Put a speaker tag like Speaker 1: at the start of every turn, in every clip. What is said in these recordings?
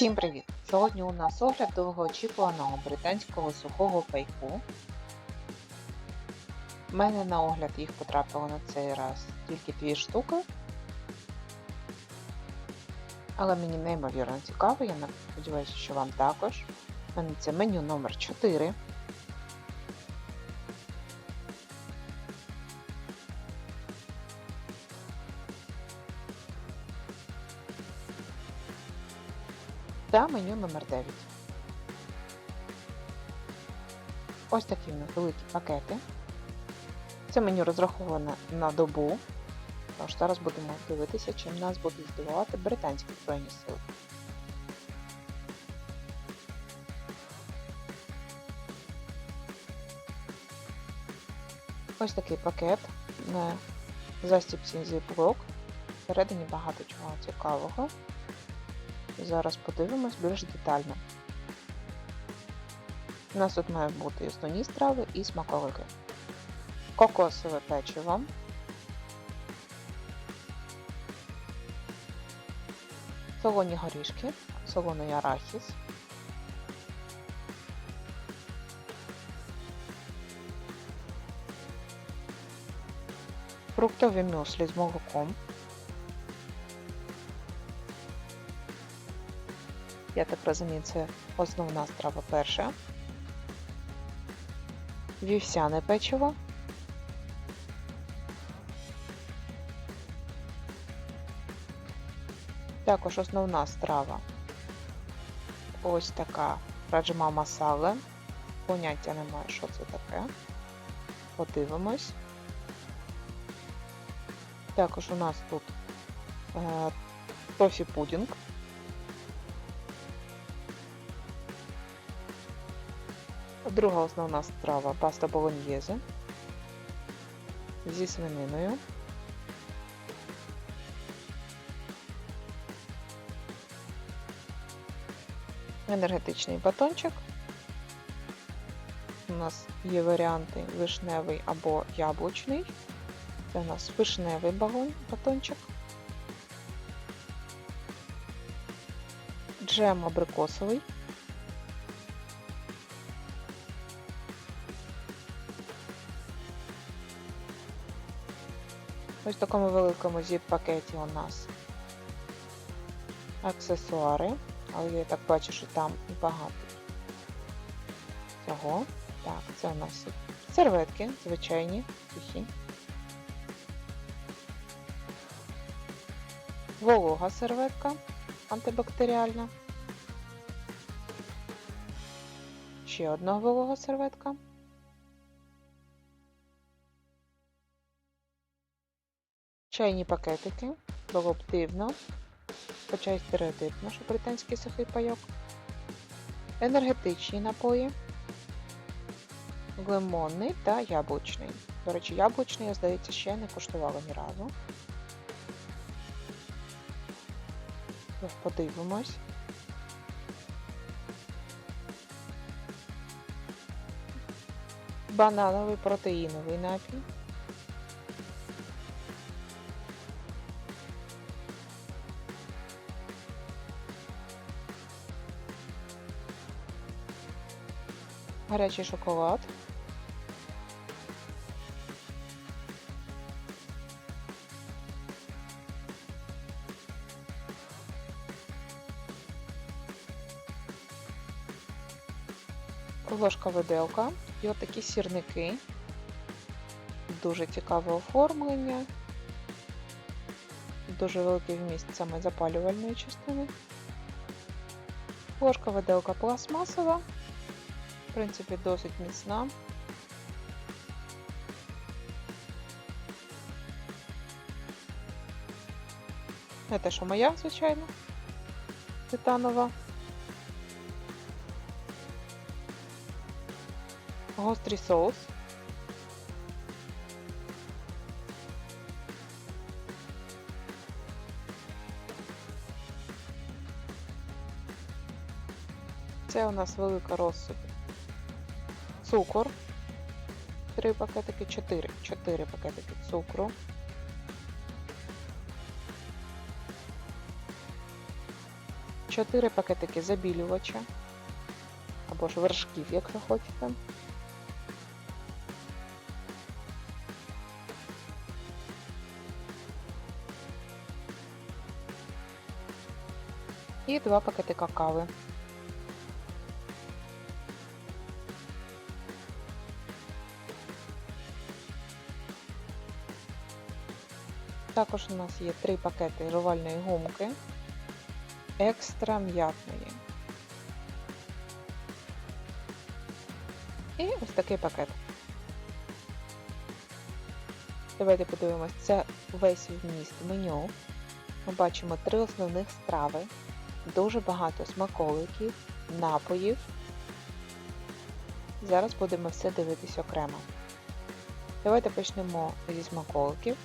Speaker 1: Всім привіт! Сьогодні у нас огляд довгоочікуваного британського сухого пайку. У мене на огляд їх потрапило на цей раз тільки дві штуки. Але мені неймовірно цікаво, я сподіваюся, що вам також. У мене це меню номер 4. Та меню номер 9. Ось такі в нас великі пакети. Це меню розраховане на добу. Тож зараз будемо дивитися, чим нас будуть здивувати британські збройні сили. Ось такий пакет на застібці Ziploc. Всередині багато чого цікавого. Зараз подивимось більш детально. У нас тут мають бути основні страви і смаколики. Кокосове печиво. Солоні горішки, солоний арахіс. Фруктові мюслі з молоком. Я так розумію, це основна страва перша. Вівсяне печиво. Також основна страва. Ось така раджма масале. Поняття немає, що це таке. Подивимось. Також у нас тут е, тофі пудінг. Друга основна страва паста болоньєзе зі свининою. Енергетичний батончик. У нас є варіанти вишневий або яблучний. Це у нас вишневий батончик. Джем абрикосовий. Ось в такому великому зіп-пакеті у нас аксесуари, але я так бачу, що там багато цього. Так, це у нас серветки, звичайні, сухі. Волога серветка антибактеріальна. Ще одна волога серветка. Чайні пакетики. Було б дивно, хоча й стереотипно, що британський сухий пайок. Енергетичні напої. Лимонний та яблучний. До речі, яблучний, я, здається, ще не куштувала ні разу. Подивимось. Банановий протеїновий напій. Гарячий шоколад. Ложка виделка і отакі сірники. Дуже цікаве оформлення, дуже великий вміст саме запалювальної частини. Ложка виделка пластмасова. Принципі, досить міцна. Не те, що моя, звичайно, титанова. Гострий соус. Це у нас велика розсип цукор. Три пакетики, 4, 4 пакетики цукру. 4 пакетики забілювача або ж вершків, якщо хочете. І 2 пакетика кави. Також у нас є 3 пакети жувальної гумки екстра м'ятної. І ось такий пакет. Давайте подивимось, це весь вміст меню. Ми бачимо три основних страви, дуже багато смаколиків, напоїв. Зараз будемо все дивитись окремо. Давайте почнемо зі смаколиків.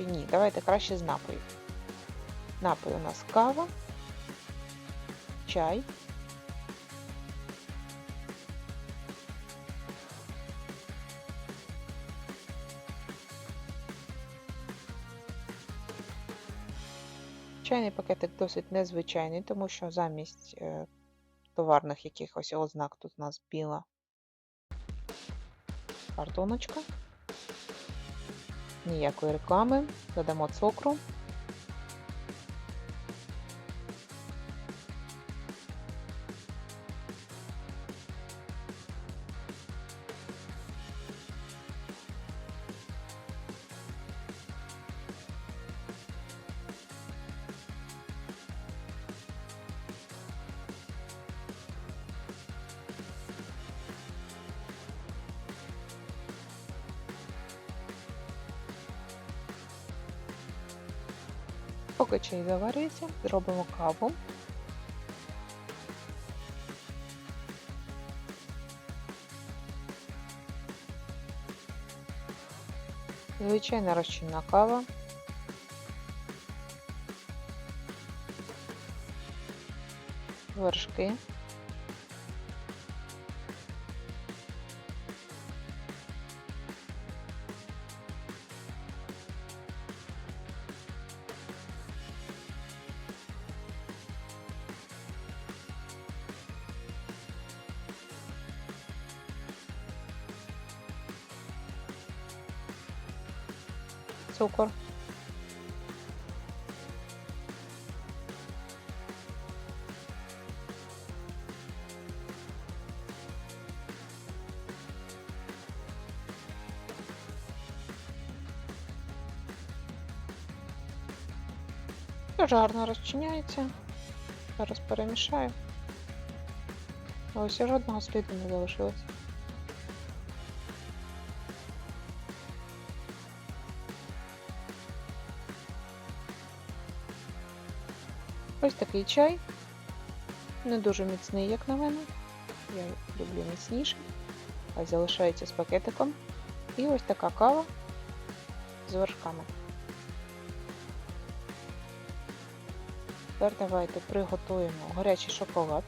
Speaker 1: Чи ні? Давайте краще з напоїв. Напої у нас кава, чай. Чайний пакетик досить незвичайний, тому що замість е, товарних якихось ознак тут у нас біла картоночка. Ніякої реклами, додамо цукру. Поки чай завариться, зробимо каву. Звичайна розчинна кава. Вершки. цукор. Дуже гарно розчиняється. Зараз перемішаю. Ось жодного сліду не залишилось. Ось такий чай. Не дуже міцний, як на мене. Я люблю міцніший. а залишається з пакетиком. І ось така кава з вершками. Тепер давайте приготуємо гарячий шоколад.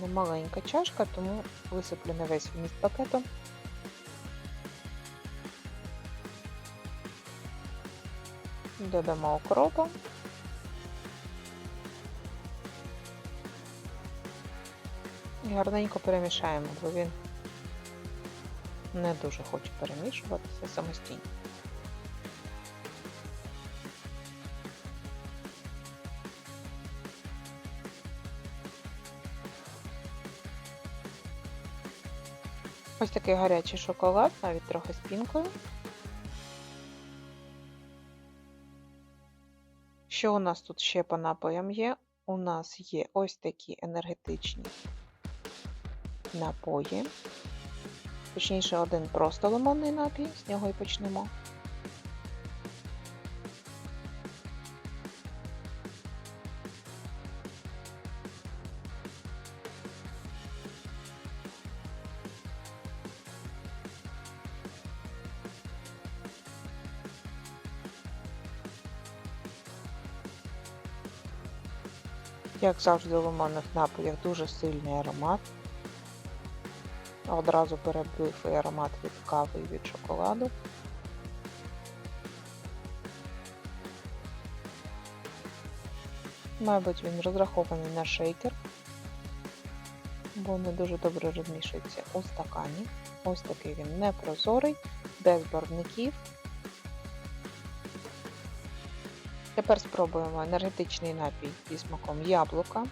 Speaker 1: Мене маленька чашка, тому висиплю на весь вміст пакету. Додамо окропу. І гарненько перемішаємо, бо він не дуже хоче перемішуватися самостійно. Ось такий гарячий шоколад, навіть трохи з пінкою. Що у нас тут ще по напоям є? У нас є ось такі енергетичні напої. Точніше, один просто лимонний напій, з нього і почнемо. Як завжди, у лимонних напоях дуже сильний аромат. Одразу перебив і аромат від кави і від шоколаду. Мабуть, він розрахований на шейкер, бо не дуже добре розмішується у стакані. Ось такий він непрозорий, без барвників. Тепер спробуємо енергетичний напій зі смаком яблука.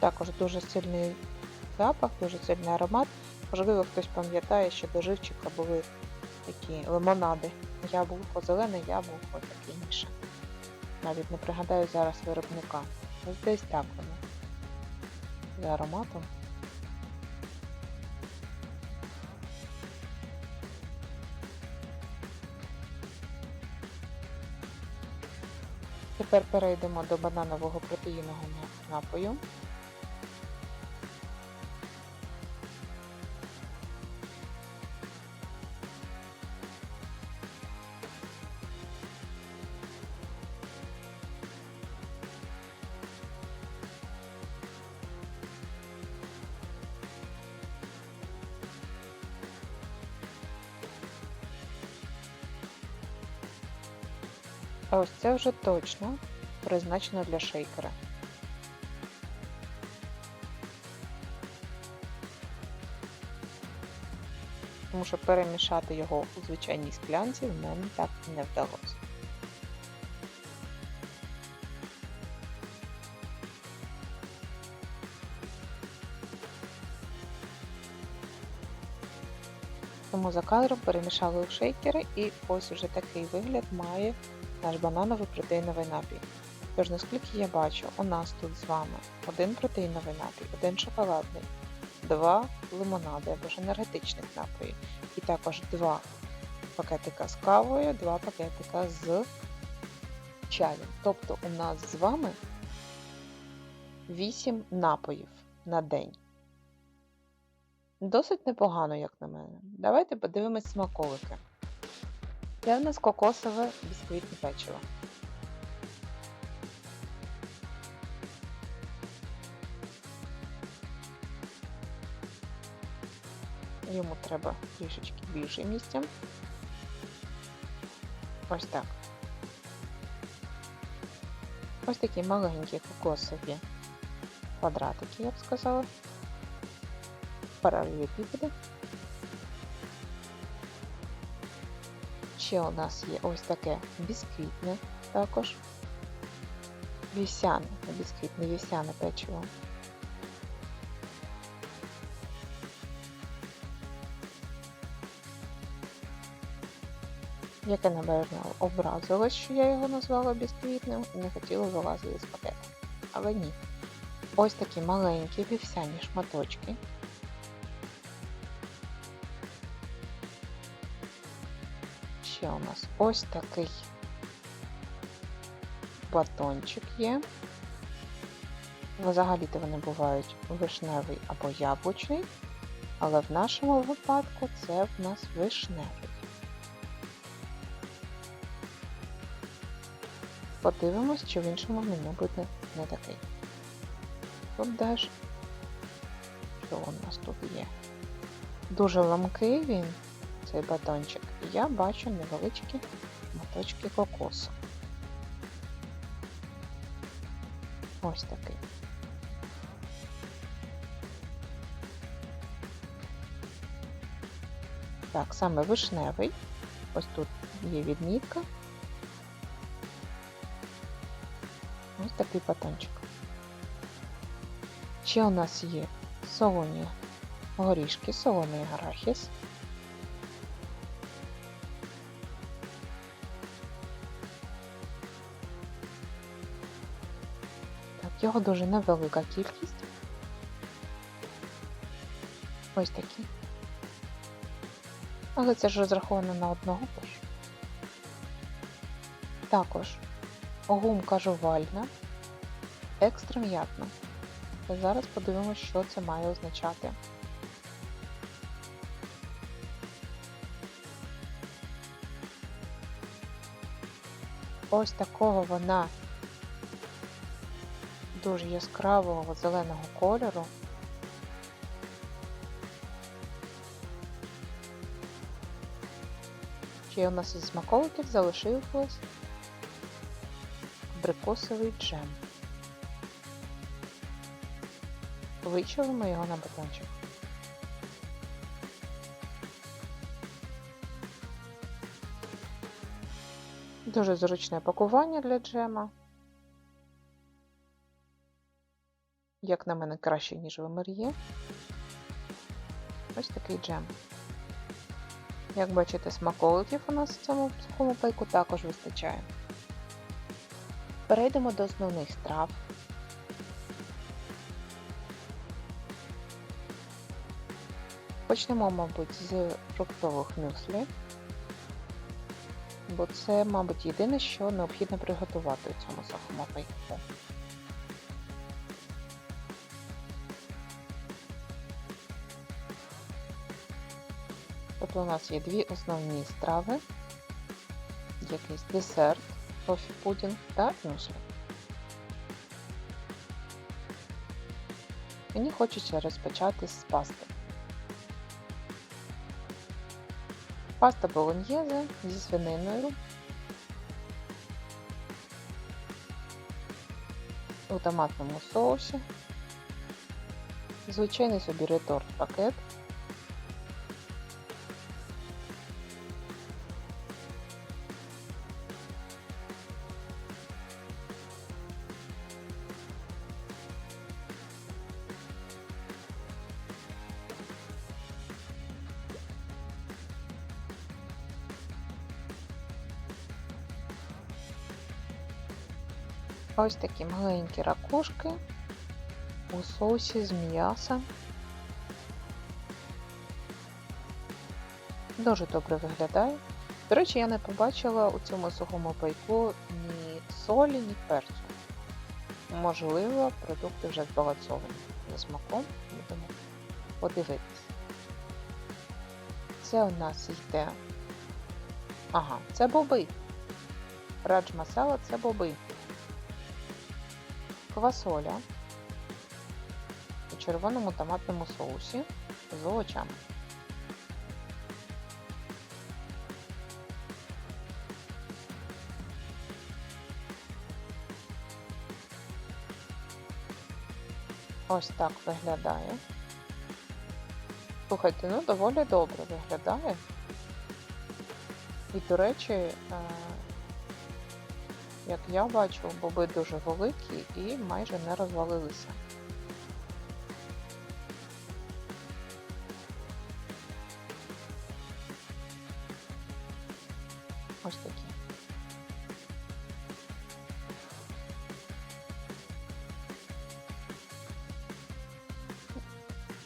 Speaker 1: Також дуже сильний запах, дуже сильний аромат. Можливо, хтось пам'ятає, що до живчика були такі лимонади. Яблуко, зелене яблуко, таке інше. Навіть не пригадаю зараз виробника. Ось десь так воно. За ароматом. Тепер перейдемо до бананового протеїнового напою. А ось це вже точно призначено для шейкера. Тому що перемішати його у звичайній склянці в мене так і не вдалося. Тому за кадром перемішали у шейкери і ось уже такий вигляд має наш банановий протеїновий напій. Тож, наскільки я бачу, у нас тут з вами один протеїновий напій, один шоколадний, два лимонади або ж енергетичних напоїв, і також два пакетика з кавою, два пакетика з чаєм. Тобто у нас з вами 8 напоїв на день. Досить непогано, як на мене. Давайте подивимось смаколики. Це в нас кокосове бісквітне печиво. Йому треба трішечки більше місця. Ось так. Ось такі маленькі кокосові квадратики, я б сказала. Паралелепіпеди. Ще у нас є ось таке бісквітне також. Вівсяне, бісквітне, вівсяне печиво. Яке, напевно, образилось, що я його назвала бісквітним і не хотіла вилазити з пакета. Але ні. Ось такі маленькі вівсяні шматочки. Ще у нас ось такий батончик є. Взагалі-то вони бувають вишневий або яблучний, але в нашому випадку це в нас вишневий. Подивимось, чи в іншому меню буде не такий. Тут теж, що у нас тут є? Дуже ламкий він, цей батончик, я бачу невеличкі моточки кокосу. Ось такий. Так, саме вишневий. Ось тут є відмітка. Ось такий батончик. Ще у нас є солоні горішки, солоний арахіс. Його дуже невелика кількість. Ось такі. Але це ж розраховано на одного тож. Також гумка жувальна, екстра м'ятна. Зараз подивимося, що це має означати. Ось такого вона дуже яскравого зеленого кольору. Ще у нас із смаколиків залишився абрикосовий джем. Вичавимо його на батончик. Дуже зручне пакування для джема. Як на мене, краще, ніж в Емер'є. Ось такий джем. Як бачите, смаколиків у нас в цьому сухому пайку також вистачає. Перейдемо до основних страв. Почнемо, мабуть, з фруктових мюслі, бо це, мабуть, єдине, що необхідно приготувати у цьому сухому пайку. Тобто у нас є дві основні страви, якийсь десерт, тофі пудінг та мюслі. Мені хочеться розпочати з пасти. Паста болоньєзе зі свининою. У томатному соусі. Звичайний собі реторт пакет. Ось такі маленькі ракушки у соусі з м'яса. Дуже добре виглядає. До речі, я не побачила у цьому сухому пайку ні солі, ні перцю. Можливо, продукти вже збалансовані за смаком, будемо подивитись. Це у нас йде. Ага, це боби. Радж масала це боби квасоля у червоному томатному соусі з овочами. Ось так виглядає. Слухайте, ну доволі добре виглядає. І, до речі, е, як я бачу, боби дуже великі і майже не розвалилися. Ось такі.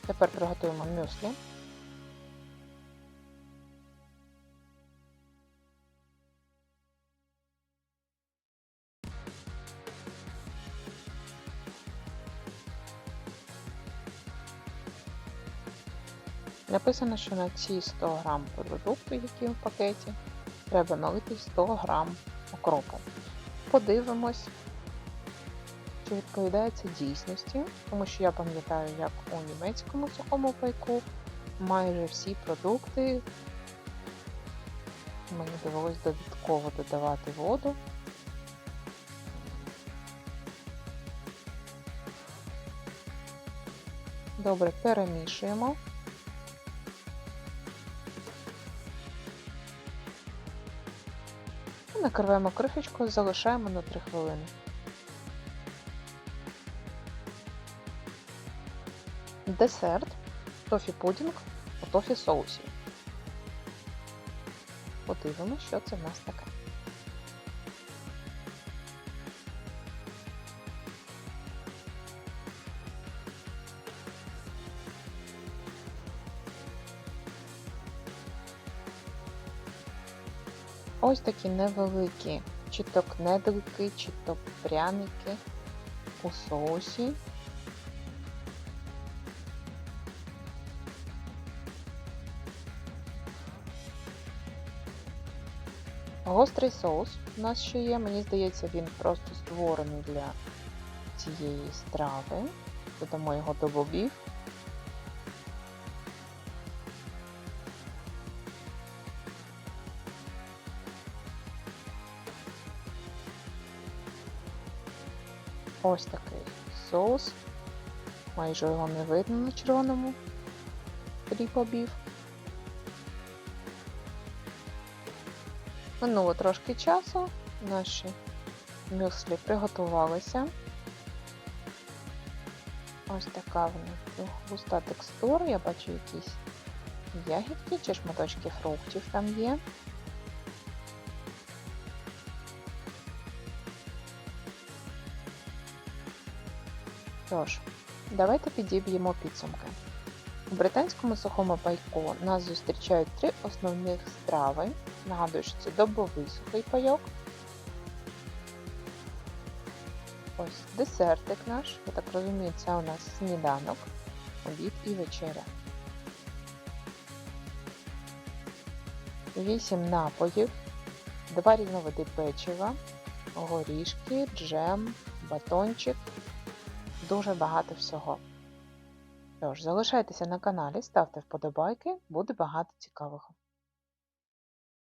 Speaker 1: Тепер приготуємо мюслі. Написано, що на ці 100 грам продукту, які в пакеті, треба налити 100 грам окропу. Подивимось, чи відповідає це дійсності, тому що я пам'ятаю, як у німецькому сухому пайку майже всі продукти мені довелось додатково додавати воду. Добре, перемішуємо. Накриваємо кришечкою, залишаємо на 3 хвилини. Десерт тофі пудінг у тофі соусі. Подивимося, що це в нас таке. Ось такі невеликі чи то кнедлики, чи то пряники у соусі. Гострий соус у нас ще є. Мені здається, він просто створений для цієї страви. Додамо його до бобів. Ось такий соус. Майже його не видно на червоному тлі бобів. Минуло трошки часу, наші мюслі приготувалися. Ось така в них густа текстура. Я бачу якісь ягідки чи шматочки фруктів там є. Тож, давайте підіб'ємо підсумки. У британському сухому пайку нас зустрічають три основних страви. Нагадую, що це добовий сухий пайок. Ось десертик наш. Я так розумію, це у нас сніданок, обід і вечеря. Вісім напоїв, два різновиди печива, горішки, джем, батончик. Дуже багато всього. Тож, залишайтеся на каналі, ставте вподобайки, буде багато цікавого.